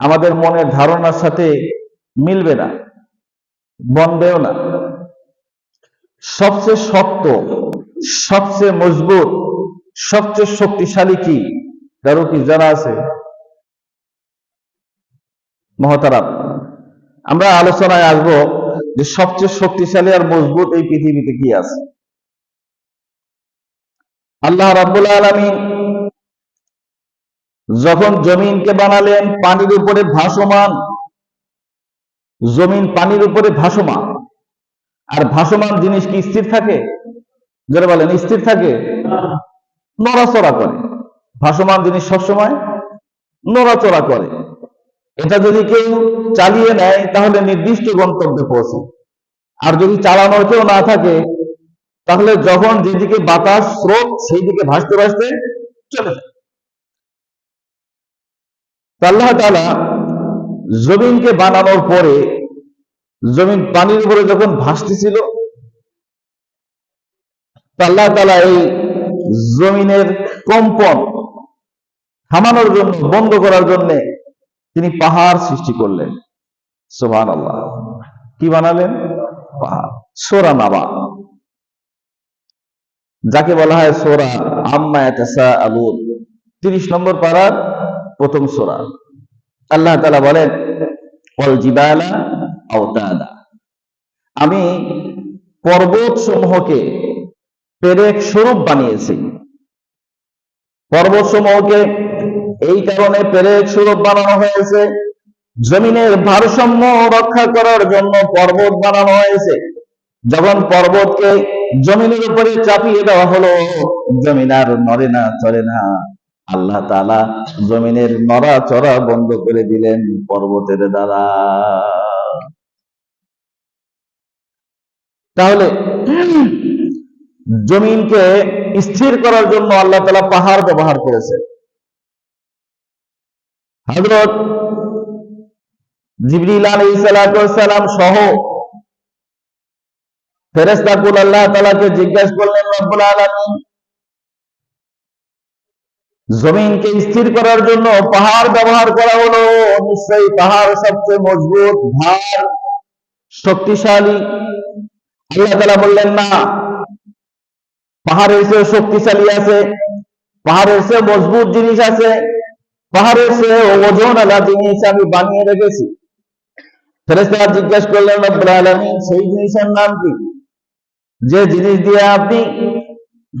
আমাদের মনের ধারণার সাথে মিলবে না, বনবেও না। সবচেয়ে শক্ত, সবচেয়ে মজবুত, সবচেয়ে শক্তিশালী কি? কারও কি জানা আছে? মহতারাম, আমরা আলোচনায় আসব যে সবচেয়ে শক্তিশালী আর মজবুত এই পৃথিবীতে কি আছে। আল্লাহ রাব্বুল আলামিন যখন জমিনকে বানালেন, পানির উপরে ভাসমান, জমিন পানির উপরে ভাসমান। আর ভাসমান জিনিস কি স্থির থাকে? যারা বলেন, স্থির থাকে? নড়াচড়া করে। ভাসমান জিনিস সবসময় নড়াচড়া করে। এটা যদি কেউ চালিয়ে নেয়, তাহলে নির্দিষ্ট গন্তব্যে পৌঁছে। আর যদি চালানোর কেউ না থাকে, তাহলে যখন যেদিকে বাতাস স্রোত সেই দিকে ভাসতে ভাসতে চলে যায়। আল্লাহ তাআলা জমিনকে বানানোর পরে, জমিন পানির উপরে যখন ভাসতেছিল আল্লাহ তাআলা এই জমিনের কম্পন থামানোর জন্য, বন্ধ করার জন্য তিনি পাহাড় সৃষ্টি করলেন। সোহান আল্লাহ কি বানালেন? পাহাড়। সোরা নাবা। যাকে বলা হয় সোরা আম্মা আলুন তিরিশ নম্বর পাড়ার প্রথম সোরা। আল্লাহ তাআলা বলেন অল জিবালা আওতাদা। আমি পর্বত সমূহকে পেরেক স্বরূপ বানিয়েছি। পর্বত সমূহকে এই কারণে পেরেক স্বরূপ বানানো হয়েছে, জমিনের ভারসাম্য রক্ষা করার জন্য পর্বত বানানো হয়েছে। যখন পর্বতকে জমিনের উপরে চাপিয়ে দেওয়া হলো জমিন আর নড়ে না, চলে না। আল্লাহ তাআলা জমিনের নড়া চড়া বন্ধ করে দিলেন পর্বতের দ্বারা। তাহলে জমিনকে স্থির করার জন্য আল্লাহ তাআলা পাহাড় ব্যবহার করেছে হযরত জিবরিল আলাইহিস সালাম সহ ফেরেশতাকুল আল্লাহ তাআলাকে জিজ্ঞাসা করলেন, রব্বুল আলামিন জমিনকে স্থির করার জন্য পাহাড় ব্যবহার করা হলো। নিশ্চয়ই পাহাড় সবচেয়ে মজবুত, ভার, শক্তিশালী। আল্লাহ তাআলা বললেন, না, পাহাড়ের চেয়ে শক্তিশালী আছে, পাহাড়ের চেয়ে মজবুত জিনিস আছে, পাহাড়ের চেয়ে ওজন আলা জিনিস আমি বানিয়ে রেখেছি। ফেরেশতারা জিজ্ঞাসা করলেন, রব্বুল আলামিন, সেই জিনিসের নাম কি? যে জিনিস দিয়ে আপনি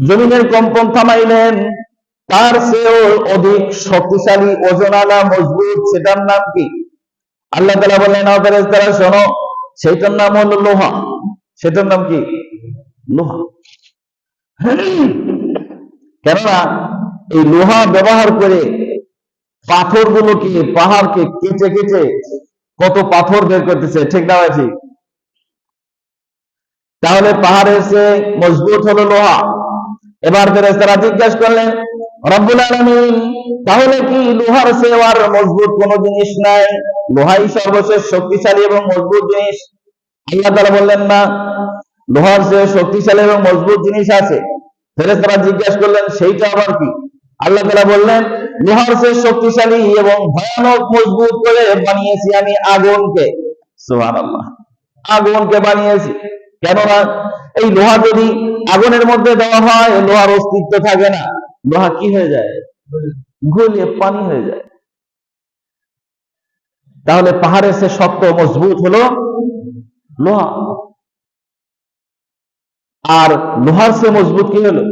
জমিনের কম্পন থামাইলেন তার চেয়েও অধিক শক্তিশালী ওজনালা মজবুত, সেটার নাম কি? আল্লাহ তালা বললেন ফেরেশতারা, শোনো, সেইটার নাম হলো লোহা। সেটার নাম কি? লোহা। কেননা, এই লোহা ব্যবহার করে পাথরগুলোকে, পাহাড়কে কেটে কেটে কত পাথর বের করতেছে, ঠিক না ঠিক? তাহলে পাহাড়ের সে মজবুত হলো লোহা। এবার ফেরেশতারা জিজ্ঞাসা করলেন রব্বুল আলামিন, তাহলে কি লোহার সে আর মজবুত কোন জিনিস নাই? লোহাই সর্বশেষ শক্তিশালী এবং মজবুত জিনিস। আল্লাহ তাআলা বললেন, না, লোহার সে শক্তিশালী এবং মজবুত জিনিস আছে। ফেরেশতারা জিজ্ঞাসা করলেন, সেইটা আবার কি? আল্লাহ তাআলা বললেন, লোহার সে শক্তিশালী এবং ভয়ানক মজবুত করে বানিয়েছি আমি আগুনকে। সুবহানাল্লাহ। আগুনকে বানিয়েছি। কেননা এই লোহা যদি আগুনের মধ্যে দেওয়া হয়, লোহার অস্তিত্ব থাকে না। লোহা কি হয়ে যায় গলিয়ে পানি হয়ে যায় তাহলে পাহাড়ের সে শক্ত মজবুত হলো লোহা আর লোহার সে মজবুত কি হলো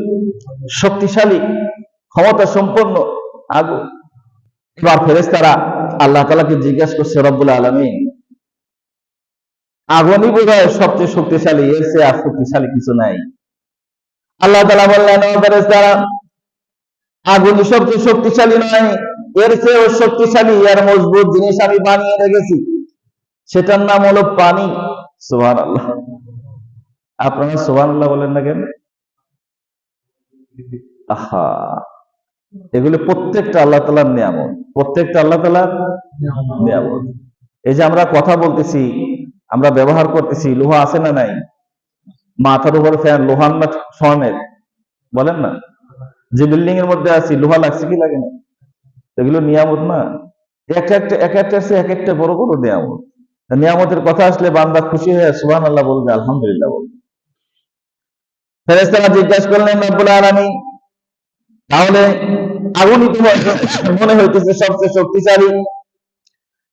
শক্তিশালী ক্ষমতা সম্পন্ন আগুন এবার ফেরেস্তারা আল্লাহ তালাকে জিজ্ঞাসা করছে রব্বুল আলমী আগুনই বোধ হয় সবচেয়ে শক্তিশালী এর চেয়ে আর শক্তিশালী কিছু নাই আল্লাহ তালা বললেন ও ফেরেস্তারা আগুনই সবচেয়ে শক্তিশালী নয়। এর চেয়েও শক্তিশালী আর মজবুত জিনিস আমি বানিয়ে রেখেছি। সেটার নাম হলো পানি। সোহান আল্লাহ আপনারা সোহান আল্লাহ বলেন না কেন? আহা। এগুলো প্রত্যেকটা আল্লাহ তালার নিয়ামত। প্রত্যেকটা আল্লাহ তালার নিয়ামত। এই যে আমরা কথা বলতেছি, আমরা ব্যবহার করতেছি, লোহা আছে না নাই? মাথার উপরে ফ্যান, লোহার না সমেত। বলেন না? যে বিল্ডিং এর মধ্যে আছি, লোহা লাগছে, কি লাগে না? এগুলো নিয়ামত না? এক একটা এক একটা আছে এক একটা বড় বড় নিয়ামত। নিয়ামতের কথা আসলে বান্দা খুশি হয়ে সুবহান আল্লাহ বলবে, আলহামদুলিল্লাহ বলবে। ফেরেস্তারা জিজ্ঞাসা করলেন, রব্বুল আলামিন, তাহলে আগুনই মনে হইতেছে সবচেয়ে শক্তিশালী।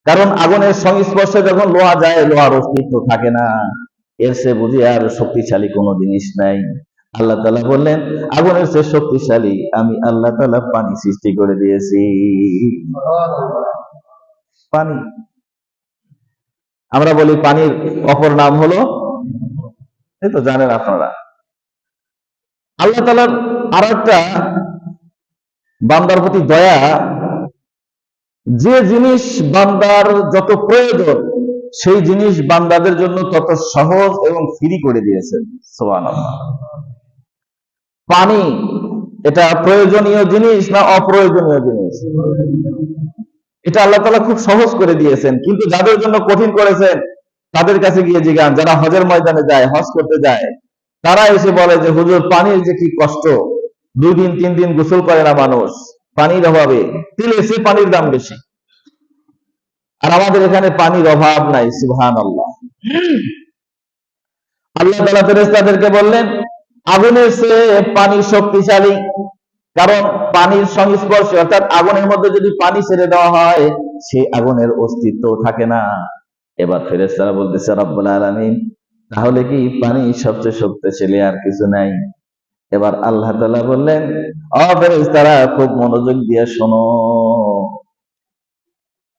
কারণ আগুনের সংস্পর্শে যখন লোহা যায়, লোহার অস্তিত্ব থাকে না। এর সে বুঝি আর শক্তিশালী কোনো জিনিস নাই। আল্লাহ তালা বললেন, আগুনের সে শক্তিশালী আমি আল্লাহ তালা পানি সৃষ্টি করে দিয়েছি। পানি। আমরা বলি পানির অপর নাম হলো, এই তো জানেন আপনারা। আল্লাহ তালার আর একটা বান্দার প্রতি দয়া, যে জিনিস বান্দার যত প্রয়োজন, সেই জিনিস বান্দাদের জন্য তত সহজ এবং ফ্রি করে দিয়েছেন। সোহান পানি, এটা প্রয়োজনীয় জিনিস না অপ্রয়োজনীয় জিনিস? এটা আল্লাহ তালা খুব সহজ করে দিয়েছেন, কিন্তু যাদের জন্য কঠিন করেছেন, তাদের কাছে গিয়ে জিগান যারা হজের ময়দানে যায়, হজ করতে যায়, তারা এসে বলে যে, হুজুর, পানির যে কি কষ্ট? দুই দিন, তিন দিন গোসল করে না মানুষ? পানির অভাবে। তিলে সে পানির দাম বেশি। আর আমাদের এখানে পানির অভাব নাই সুবহান আল্লাহ আল্লাহ তালা ফেরেস্তাদেরকে বললেন আগুনের সে পানি শক্তিশালী। কারণ পানির সংস্পর্শে, অর্থাৎ আগুনের মধ্যে যদি পানি ছেড়ে দেওয়া হয় সেই আগুনের অস্তিত্ব থাকে না। এবার ফেরেস্তারা বলতেছে, রব্বুল আলামিন, তাহলে কি পানি সবচেয়ে শক্তিশালী আর কিছু নাই? এবার আল্লাহ তালা বললেন, অ ফেরেস্তারা খুব মনোযোগ দিয়ে শোনো।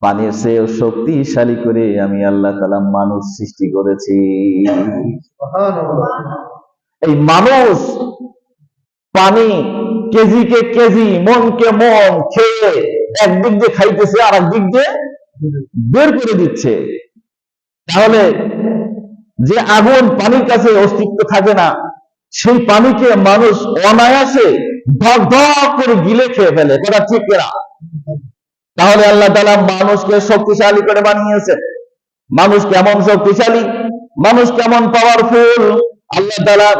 পানির চেয়ে শক্তিশালী করে আমি আল্লাহ তালা মানুষ সৃষ্টি করেছি। এই মানুষ পানি কেজিকে কেজি মনকে মন খেয়ে একদিক দিয়ে খাইতেছে আর একদিক দিয়ে বের করে দিচ্ছে। তাহলে যে আগুন পানির কাছে অস্তিত্ব থাকে না, সেই পানিকে মানুষ অনায়াসে ধক ধক করে গিলে খেয়ে ফেলে, কথা ঠিক না তাহলে আল্লাহ তালা মানুষকে শক্তিশালী করে বানিয়েছে মানুষ কেমন শক্তিশালী? মানুষ কেমন পাওয়ারফুল আল্লাহ তালা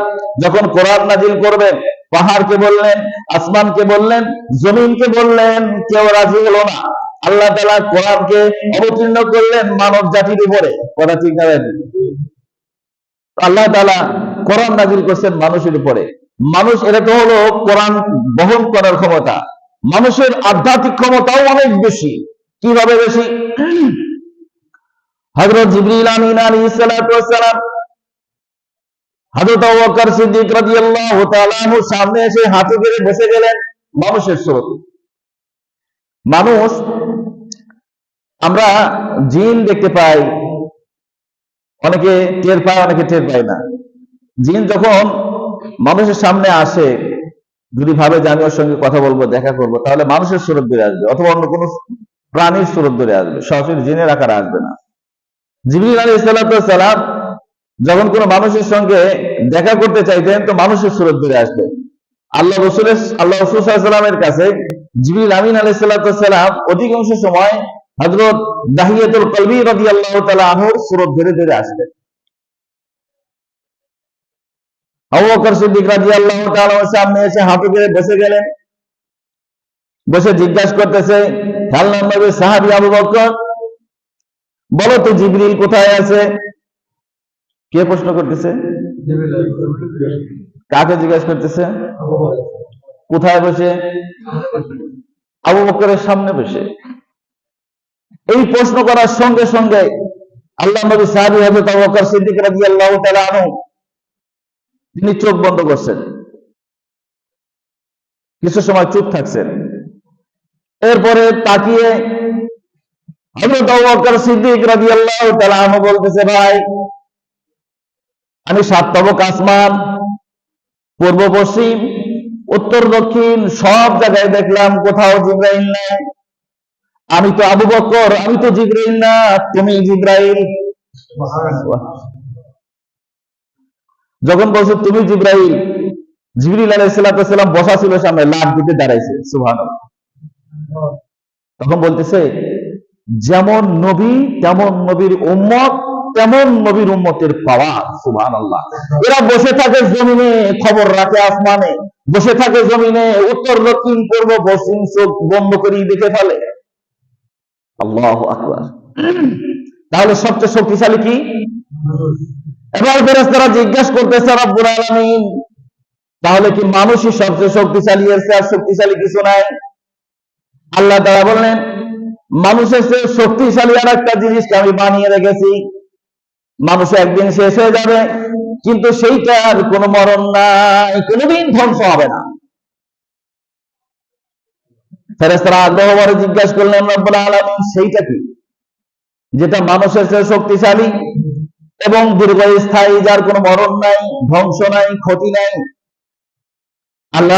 যখন কোরআন নাজিল করবেন, পাহাড়কে বললেন, আসমানকে বললেন, জমিনকে বললেন, কেউ রাজি হলো না। আল্লাহ তালা কোরআনকে অবতীর্ণ করলেন মানব জাতির উপরে। কথা ঠিক না আল্লাহ তালা কোরআন নাজিল করছেন মানুষের উপরে। মানুষ এটা তো হলো কোরআন বহন করার ক্ষমতা। মানুষের আধ্যাত্মিক ক্ষমতাও অনেক বেশি। কীভাবে বেশি? হজরত জিবরিল আমিন আলী সালাম সামনে এসে হাঁটু গেড়ে বসে গেলেন মানুষের স্রোতে। মানুষ, আমরা জিন দেখতে পাই, অনেকে টের পায়, অনেকে টের পায় না। জিন যখন মানুষের সামনে আসে, যদি ভাবে যে আমি ওর সঙ্গে কথা বলব, দেখা করব, তাহলে মানুষের সুরত ধরে আসবে, অথবা অন্য কোনো প্রাণীর সুরত ধরে আসবে, সরাসরি জিনের আকারে আসবে না। জিবরিল আলী সালাম যখন কোনো মানুষের সঙ্গে দেখা করতে চাইতেন, তো মানুষের সুরত ধরে আসবে। আল্লাহ রসুলের, আল্লাহ রসুল সাল্লামের কাছে জিবিল আমিন আলাই সাল্লাম অধিকাংশ সময় হজরত দাহিয়াতুল কলবি রাজি আল্লাহ তালা আনহুর সুরত ধরে ধরে আসতেন সিদ্দিক রাজি আল্লাহ সামনে এসে হাঁটু গেড়ে বসে গেলেন। বসে জিজ্ঞাসা করতেছে নবী সাহাবী আবু বকর? বলো তো জিবরিল কোথায় আছে? কে প্রশ্ন করতেছে? কাকে জিজ্ঞাসা করতেছে? কোথায় বসে? আবু বকরের সামনে বসে। এই প্রশ্ন করার সঙ্গে সঙ্গে আল্লাহ নবী সাহাবী হযরত আবু বকর সিদ্দিক রাদিয়াল্লাহু তাআলা আনহু, তিনি চোখ বন্ধ করছেন। কিছু সময় চুপ থাকছেন। এরপরে তাকিয়ে হযরত আবু বকর সিদ্দিক রাদিয়াল্লাহু তাআলা আনহু বলতেছে, ভাই আমি সাত তবক আসমান, পূর্ব, পশ্চিম, উত্তর, দক্ষিণ, সব জায়গায় দেখলাম, কোথাও জিব্রাইল নাই। আমি তো আবু বকর আমি তো জিব্রাইল না, তুমি জিব্রাইল। যখন বলছো, তুমি জিব্রাইল, জিবরিল আলাইহিসসালাম বসা ছিল সামনে লাভ দিতে দাঁড়াইছে সুবহান তখন বলতেছে, যেমন নবী, তেমন নবীর উম্মত তেমন নবীর উম্মতের পাওয়া সুবহান আল্লাহ এরা বসে থাকে জমিনে, খবর রাখে আসমানে। বসে থাকে জমিনে, উত্তর, দক্ষিণ, পূর্ব, পশ্চিম, চোখ বন্ধ করে দেখে ফেলে। আল্লাহ আকবার। তাহলে সবচেয়ে শক্তিশালী কি? এবার ফেরেশতারা জিজ্ঞাসা করতেছে, রব্বুল আলামিন, তাহলে কি মানুষই সবচেয়ে শক্তিশালী? এর আর শক্তিশালী কিছু নাই? আল্লাহ তারা বললেন, মানুষের চেয়ে শক্তিশালী আর একটা জিনিসকে আমি বানিয়ে রেখেছি। মানুষ একদিন শেষ হয়ে যাবে, কিন্তু সেইটার কোনো মরণ নাই, কোনোদিন ধ্বংস হবে না। ফেরেস্তারা আগ্রহ ভরে জিজ্ঞাসা করলেন রব্বুল আলামিন, সেইটা কি? যেটা মানুষের চেয়ে শক্তিশালী এবং দীর্ঘস্থায়ী, যার কোনো মরণ নাই, ধ্বংস নাই, ক্ষতি নাই। আল্লাহ